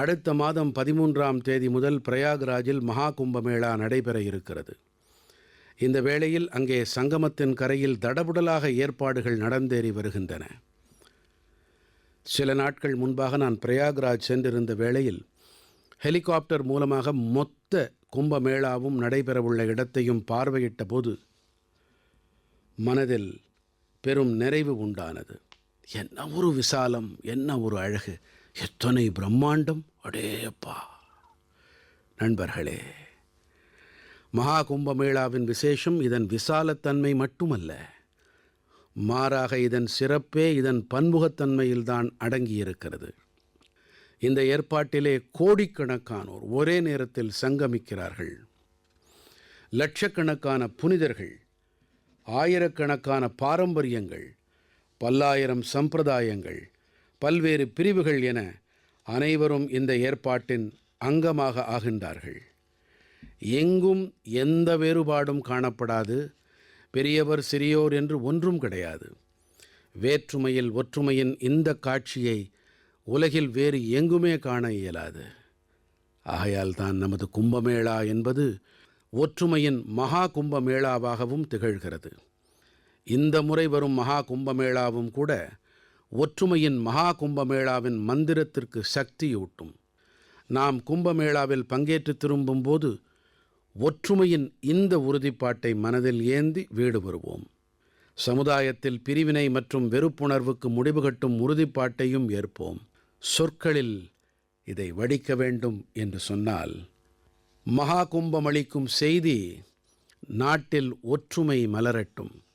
அடுத்த மாதம் பதிமூன்றாம் தேதி முதல் பிரயாக்ராஜில் மகா கும்பமேளா நடைபெற இருக்கிறது. இந்த வேளையில் அங்கே சங்கமத்தின் கரையில் தடபுடலாக ஏற்பாடுகள் நடந்தேறி வருகின்றன. சில நாட்கள் முன்பாக நான் பிரயாக்ராஜ் சென்றிருந்த வேளையில் ஹெலிகாப்டர் மூலமாக மொத்த கும்பமேளாவும் நடைபெறவுள்ள இடத்தையும் பார்வையிட்ட போது மனதில் பெரும் நிறைவு உண்டானது. என்ன ஒரு விசாலம் என்ன ஒரு அழகு. எத்தனை பிரம்மாண்டம். அடேப்பா நண்பர்களே மகா கும்பமேளாவின் விசேஷம் இதன் விசாலத்தன்மை மட்டுமல்ல. மாறாக இதன் சிறப்பே இதன் பன்முகத்தன்மையில்தான் அடங்கியிருக்கிறது. இந்த ஏற்பாட்டிலே கோடிக்கணக்கானோர் ஒரே நேரத்தில் சங்கமிக்கிறார்கள். லட்சக்கணக்கான புனிதர்கள் ஆயிரக்கணக்கான பாரம்பரியங்கள் பல்லாயிரம் சம்பிரதாயங்கள் பல்வேறு பிரிவுகள் என அனைவரும் இந்த ஏற்பாட்டின் அங்கமாக ஆகின்றார்கள். எங்கும் எந்த வேறுபாடும் காணப்படாது பெரியவர் சிறியோர் என்று ஒன்றும் கிடையாது. வேற்றுமையில் ஒற்றுமையின் இந்த காட்சியை உலகில் வேறு எங்குமே காண இயலாது. ஆகையால் தான் நமது கும்பமேளா என்பது ஒற்றுமையின் மகா கும்பமேளாவாகவும் திகழ்கிறது. இந்த முறை வரும் மகா கும்பமேளாவும் கூட ஒற்றுமையின் மகா கும்பமேளாவின் மந்திரத்திற்கு சக்தியூட்டும். நாம் கும்பமேளாவில் பங்கேற்று திரும்பும்போது ஒற்றுமையின் இந்த உறுதிப்பாட்டை மனதில் ஏந்தி வீடு வருவோம் சமுதாயத்தில் பிரிவினை மற்றும் வெறுப்புணர்வுக்கு முடிவு கட்டும் உறுதிப்பாட்டையும் ஏற்போம். சொற்களில் இதை வடிக்க வேண்டும் என்று சொன்னால் மகா கும்பம் அளிக்கும் செய்தி நாட்டில் ஒற்றுமை மலரட்டும்.